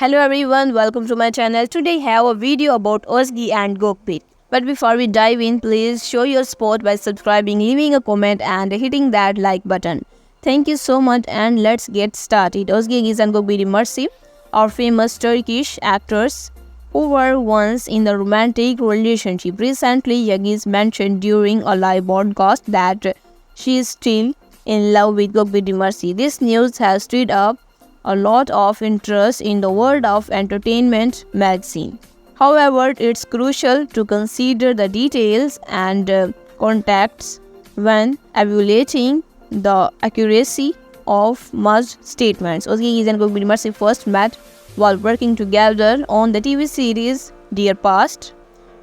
Hello everyone, welcome to my channel. Today I have a video about Ozgi and Gokpit. But before we dive in, please show your support by subscribing, leaving a comment and hitting that like button. Thank you so much and let's get started. Ozgi and Gokpit Mercy are famous Turkish actors who were once in a romantic relationship. Recently, Yıldız mentioned during a live broadcast that she is still in love with Gokpit Mercy. This news has stirred up a lot of interest in the world of entertainment magazine. However, it's crucial to consider the details and uh, contexts when evaluating the accuracy of merged statements. Ozgi and Gokbiri Mercy first met while working together on the TV series Dear Past.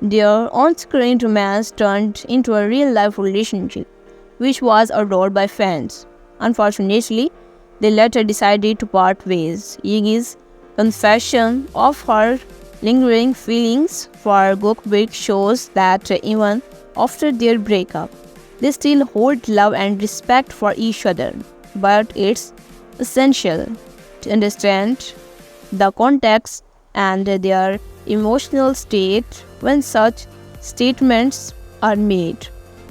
Their on-screen romance turned into a real-life relationship, which was adored by fans. Unfortunately, they later decided to part ways. Yıldız's confession of her lingering feelings for Gokbek shows that even after their breakup, they still hold love and respect for each other. But it's essential to understand the context and their emotional state when such statements are made.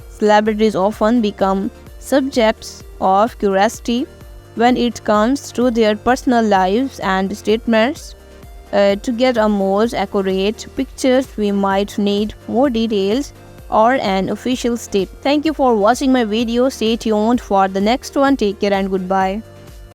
Celebrities often become subjects of curiosity when it comes to their personal lives and statements. Uh, to get a more accurate picture, we might need more details or an official state. Thank you for watching my video. Stay tuned for the next one. Take care and goodbye.